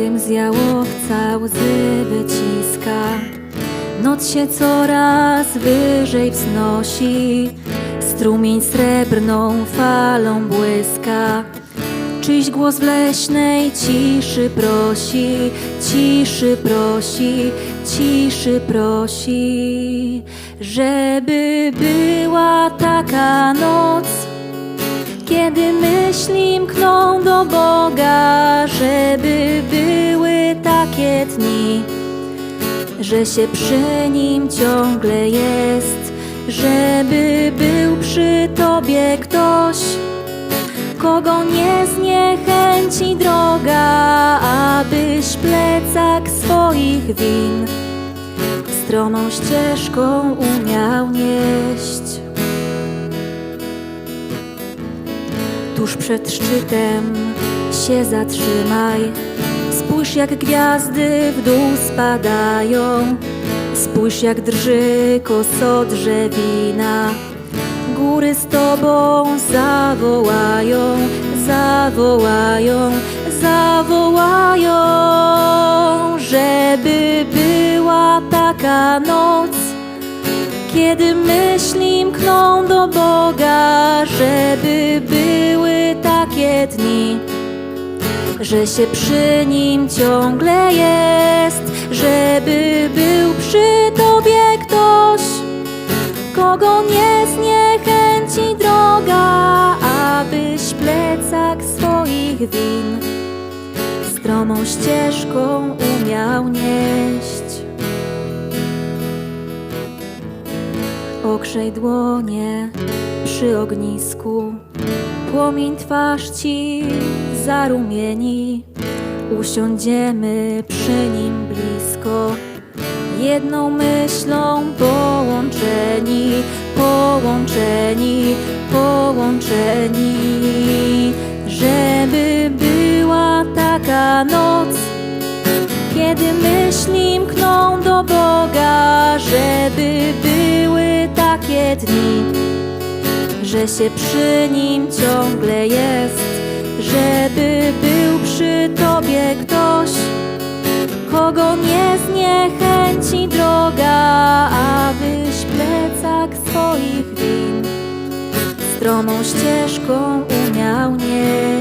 Dym z jałowca łzy wyciska Noc się coraz wyżej wznosi. Strumień srebrną falą błyska. Czyjś głos w leśnej ciszy prosi Ciszy prosi, ciszy prosi. Żeby była taka noc kiedy myśli mkną do Boga, żeby były że się przy Nim ciągle jest, żeby był przy Tobie ktoś, kogo nie zniechęci droga, abyś plecak swoich win stroną ścieżką umiał nieść. Tuż przed szczytem się zatrzymaj. Spójrz jak gwiazdy w dół spadają. Spójrz jak drży koso drzewina. Góry z tobą zawołają, zawołają, zawołają, żeby była taka noc kiedy myśli mkną do Boga, żeby były takie dni, że się przy Nim ciągle jest, żeby był przy Tobie ktoś, kogo nie zniechęci droga, abyś plecak swoich win stromą ścieżką umiał nieść. Ogrzej dłonie przy ognisku, płomień twarz ci zarumieni. Usiądziemy przy nim blisko, jedną myślą połączeni, połączeni, połączeni. Żeby była taka noc, kiedy myśli mkną do Boga, żeby były takie dni, że się przy Nim ciągle jest, żeby był przy Tobie ktoś, kogo nie zniechęci droga, abyś plecak swoich win stromą ścieżką umiał nieść.